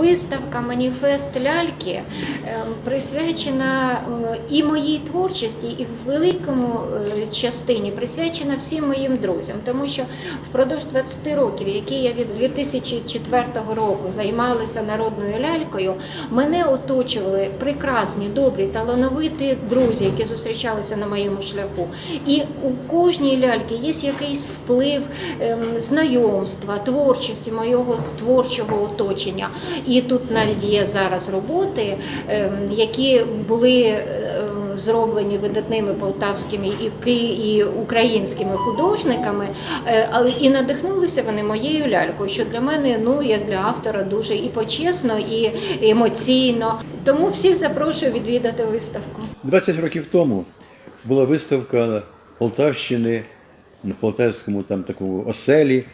виставка Маніфест ляльки е, присвячена е, і моїй творчості, і в великому е, частині присвячена всім моїм друзям, тому що впродовж 20 років, які я від 2004 року займалася народною лялькою, мене оточували прекрасні, добрі, талановиті друзі, які зустрічалися на моєму шляху. І у кожній ляльки є якийсь вплив ем, знайомства, творчості моєго творчого оточення. І тут навіть є зараз роботи, ем, які були ем, зроблені видатними полтавськими і і українськими художниками, е, але і надихнулися вони моєю лялькою, що для мене, ну як для автора, дуже і почесно, і емоційно. Тому всіх запрошую відвідати виставку. 20 років тому була виставка Полтавщини на Полтавському там такому оселі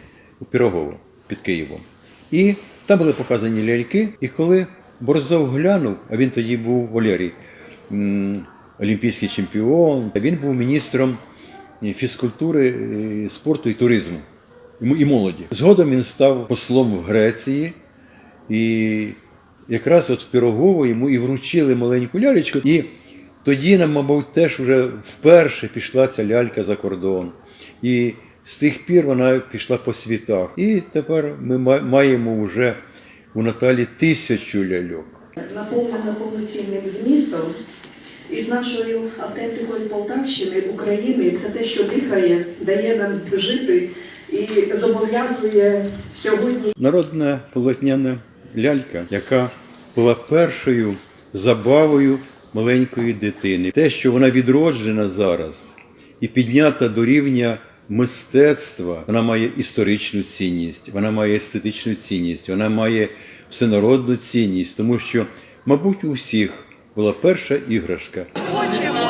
у Пірогово під Києвом. І там були показані ляльки. І коли Борзов глянув, а він тоді був Валерій, олімпійський чемпіон, він був міністром е, фізкультури, е, спорту і туризму і молоді. Згодом він став послом в Греції. І якраз от в Пірогово йому і вручили маленьку лялечку. І тоді нам, мабуть, теж вже вперше пішла ця лялька за кордон. І з тих пір вона пішла по світах. І тепер ми маємо вже у Наталі тисячу ляльок. наповнена повноцінним змістом. І з нашою автентикою Полтавщини, України, це те, що дихає, дає нам жити і зобов'язує сьогодні Народна полотняна лялька, яка була першою забавою маленької дитини. Те, що вона відроджена зараз і піднята до рівня мистецтва, вона має історичну цінність, вона має естетичну цінність, вона має всенародну цінність, тому що, мабуть, у всіх була перша іграшка. Хочемо